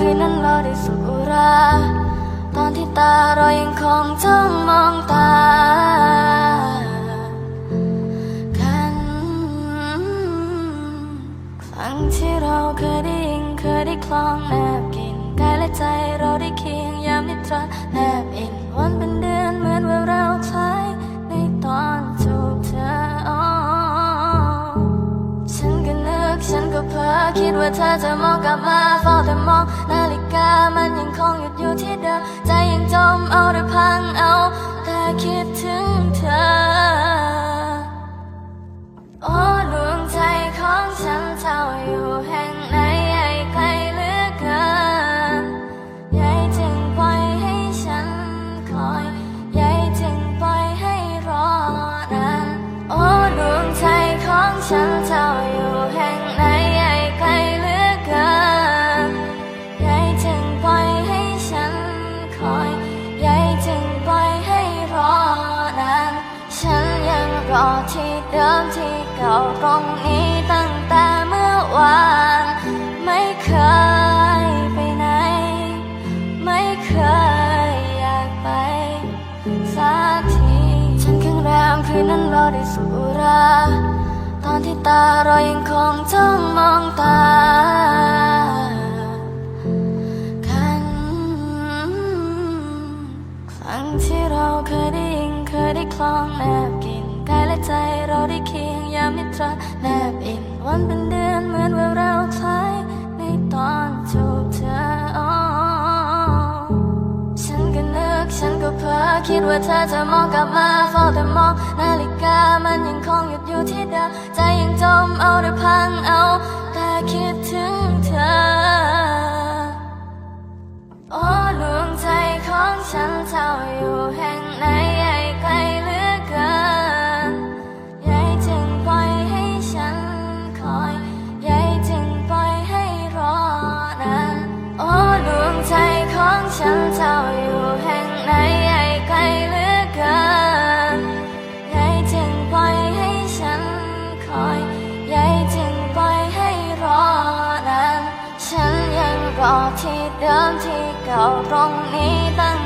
คืนนั้นเราได้สุรา ตอนที่ตาเรายังคงจ้องมองตากันครั้งที่เราเคยได้ยินเคยได้คลองแนบกิน คิดว่าเธอจะมองกลับมาเฝ้าแต่มอง นาฬิกามันยังคงหยุดอยู่ที่เดิมใจยังจมเอาหรือพังเอา แต่คิดถึงเธอ โอ้ดวงใจของฉันเจ้าอยู่แห่งไหนให้ไกลเหลือเกินใหญ่จึงปล่อยให้ฉันคอยใหญ่จึงปล่อยให้รอนานโอ้ดวงใจของฉันเจ้าอยู่ ดิมที่เก่าตรงนี้ตั้งแต่เมื่อวาน ไม่เคยไปไหน ไม่เคยอยากไปสักทีฉันข้างแรมคืนนั้นเราได้สุรา ตอนที่ตาเรายังคงจ้องมองตากันครั้งที่เราเคยได้ยิงเคยได้คล้องแนบ ใจเราได้เคียงยามนิทราแนบอินวันเป็นเดือนเหมือนว่าเราคล้ายในตอนจูบเธออ๋อฉันก็นึกฉันก็เพ้อคิดว่าเธอจะมองกลับมาเฝ้าแต่มองนาฬิกามันยังคงหยุดอยู่ที่เดิมใจยังจมเอาหรือพังเอา แต่คิดถึงเธอโอ้ดวงใจของฉันเจ้าอยู่แห่ง ฉันเจ้าอยู่แห่งไหนให้ไกลเหลือเกินใหญ่จึงปล่อยให้ฉันคอยใหญ่จึงปล่อยให้รอนานฉันยังรอที่เดิมที่เก่าตรงนี้ตั้ง